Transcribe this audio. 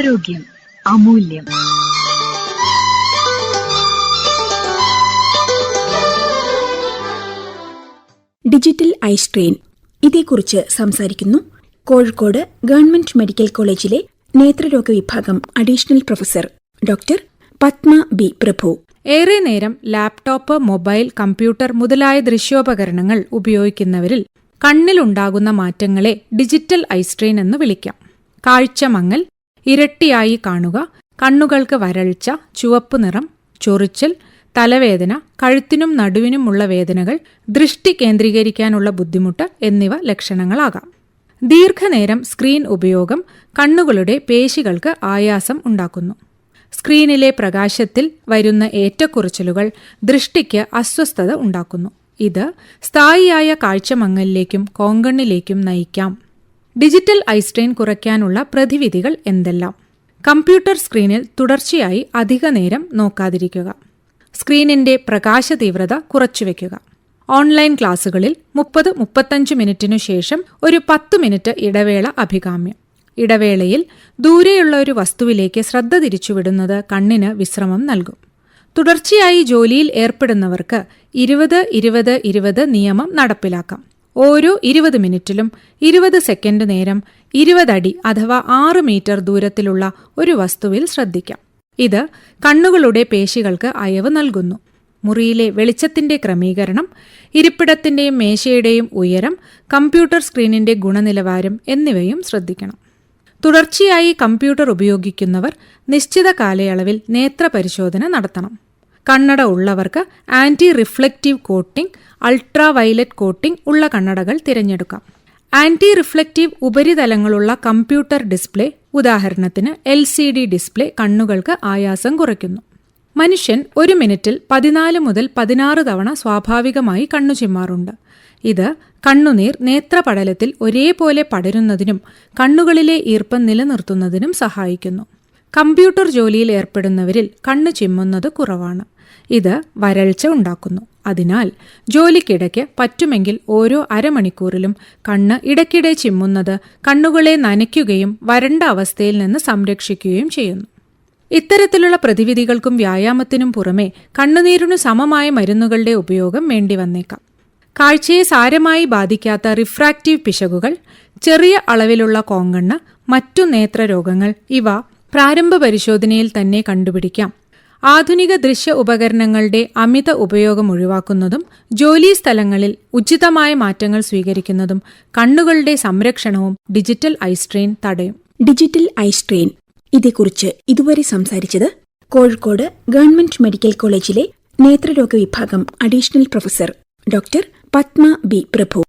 ആരോഗ്യം അമൂല്യം. Digital eye strain ഇതേക്കുറിച്ച് സംസാരിക്കുന്നു കോഴിക്കോട് ഗവൺമെന്റ് മെഡിക്കൽ കോളേജിലെ നേത്രരോഗ വിഭാഗം additional professor doctor Padma B Prabhu. ഏറെ നേരം ലാപ്ടോപ്പ് മൊബൈൽ കമ്പ്യൂട്ടർ മുതലായ ദൃശ്യോപകരണങ്ങൾ ഉപയോഗിക്കുന്നവരിൽ കണ്ണിലുണ്ടാകുന്ന മാറ്റങ്ങളെ ഡിജിറ്റൽ ഐസ്ട്രെയിൻ എന്ന് വിളിക്കാം. കാഴ്ച മങ്ങൽ ഇരട്ടിയായി കാണുക. കണ്ണുകൾക്ക് വരൾച്ച ചുവപ്പ് നിറം ചൊറിച്ചിൽ തലവേദന കഴുത്തിനും നടുവിനുമുള്ള വേദനകൾ ദൃഷ്ടി കേന്ദ്രീകരിക്കാനുള്ള ബുദ്ധിമുട്ട് എന്നിവ ലക്ഷണങ്ങളാകാം. ദീർഘനേരം സ്ക്രീൻ ഉപയോഗം കണ്ണുകളുടെ പേശികൾക്ക് ആയാസം ഉണ്ടാക്കുന്നു. സ്ക്രീനിലെ പ്രകാശത്തിൽ വരുന്ന ഏറ്റക്കുറച്ചിലുകൾ ദൃഷ്ടിക്ക് അസ്വസ്ഥത ഉണ്ടാക്കുന്നു. ഇത് സ്ഥായിയായ കാഴ്ചമങ്ങലിലേക്കും കോങ്കണ്ണിലേക്കും നയിക്കാം. ഡിജിറ്റൽ ഐ സ്ട്രെയിൻ കുറയ്ക്കാനുള്ള പ്രതിവിധികൾ എന്തെല്ലാം? കമ്പ്യൂട്ടർ സ്ക്രീനിൽ തുടർച്ചയായി അധിക നേരം നോക്കാതിരിക്കുക. സ്ക്രീനിന്റെ പ്രകാശ തീവ്രത കുറച്ചുവെക്കുക. ഓൺലൈൻ ക്ലാസുകളിൽ മുപ്പത് മുപ്പത്തഞ്ച് മിനിറ്റിനു ശേഷം ഒരു പത്ത് മിനിറ്റ് ഇടവേള അഭികാമ്യം. ഇടവേളയിൽ ദൂരെയുള്ള ഒരു വസ്തുവിലേക്ക് ശ്രദ്ധ തിരിച്ചുവിടുന്നത് കണ്ണിന് വിശ്രമം നൽകും. തുടർച്ചയായി ജോലിയിൽ ഏർപ്പെടുന്നവർക്ക് ഇരുപത് ഇരുപത് ഇരുപത് നിയമം നടപ്പിലാക്കാം. ഓരോ ഇരുപത് മിനിറ്റിലും ഇരുപത് സെക്കൻഡ് നേരം ഇരുപതടി അഥവാ ആറ് മീറ്റർ ദൂരത്തിലുള്ള ഒരു വസ്തുവിൽ ശ്രദ്ധിക്കാം. ഇത് കണ്ണുകളുടെ പേശികൾക്ക് അയവ് നൽകുന്നു. മുറിയിലെ വെളിച്ചത്തിന്റെ ക്രമീകരണം ഇരിപ്പിടത്തിന്റെയും മേശയുടെയും ഉയരം കമ്പ്യൂട്ടർ സ്ക്രീനിന്റെ ഗുണനിലവാരം എന്നിവയും ശ്രദ്ധിക്കണം. തുടർച്ചയായി കമ്പ്യൂട്ടർ ഉപയോഗിക്കുന്നവർ നിശ്ചിത കാലയളവിൽ നേത്രപരിശോധന നടത്തണം. കണ്ണട ഉള്ളവർക്ക് anti reflective coating ultra violet coating ഉള്ള കണ്ണടകൾ തിരഞ്ഞെടുക്കാം. ആന്റി റിഫ്ലക്റ്റീവ് ഉപരിതലങ്ങളുള്ള കമ്പ്യൂട്ടർ ഡിസ്പ്ലേ ഉദാഹരണത്തിന് എൽ സി ഡി ഡിസ്പ്ലേ കണ്ണുകൾക്ക് ആയാസം കുറയ്ക്കുന്നു. മനുഷ്യൻ ഒരു മിനിറ്റിൽ പതിനാല് മുതൽ പതിനാറ് തവണ സ്വാഭാവികമായി കണ്ണു ചിമ്മാറുണ്ട്. ഇത് കണ്ണുനീർ നേത്രപടലത്തിൽ ഒരേപോലെ പടരുന്നതിനും കണ്ണുകളിലെ ഈർപ്പം നിലനിർത്തുന്നതിനും സഹായിക്കുന്നു. കമ്പ്യൂട്ടർ ജോലിയിൽ ഏർപ്പെടുന്നവരിൽ കണ്ണു ചിമ്മുന്നത് കുറവാണ്. ഇത് വരൾച്ച ഉണ്ടാക്കുന്നു. അതിനാൽ ജോലിക്കിടയ്ക്ക് പറ്റുമെങ്കിൽ ഓരോ അരമണിക്കൂറിലും കണ്ണ് ഇടയ്ക്കിടെ ചിമ്മുന്നത് കണ്ണുകളെ നനയ്ക്കുകയും വരണ്ട അവസ്ഥയിൽ നിന്ന് സംരക്ഷിക്കുകയും ചെയ്യുന്നു. ഇത്തരത്തിലുള്ള പ്രതിവിധികൾക്കും വ്യായാമത്തിനും പുറമെ കണ്ണുനീരിനു സമമായ മരുന്നുകളുടെ ഉപയോഗം വേണ്ടി വന്നേക്കാം. കാഴ്ചയെ സാരമായി ബാധിക്കാത്ത റിഫ്രാക്റ്റീവ് പിശകുകൾ ചെറിയ അളവിലുള്ള കോങ്കണ്ണ് മറ്റു നേത്രരോഗങ്ങൾ ഇവ പ്രാരംഭ പരിശോധനയിൽ തന്നെ കണ്ടുപിടിക്കാം. ആധുനിക ദൃശ്യ ഉപകരണങ്ങളുടെ അമിത ഉപയോഗം ഒഴിവാക്കുന്നതും ജോലി സ്ഥലങ്ങളിൽ ഉചിതമായ മാറ്റങ്ങൾ സ്വീകരിക്കുന്നതും കണ്ണുകളുടെ സംരക്ഷണവും ഡിജിറ്റൽ ഐ സ്ട്രെയിൻ തടയും. Digital eye strain. ഇതേക്കുറിച്ച് ഇതുവരെ സംസാരിച്ചത് കോഴിക്കോട് ഗവൺമെന്റ് മെഡിക്കൽ കോളേജിലെ നേത്രരോഗ വിഭാഗം additional professor doctor Padma B Prabhu.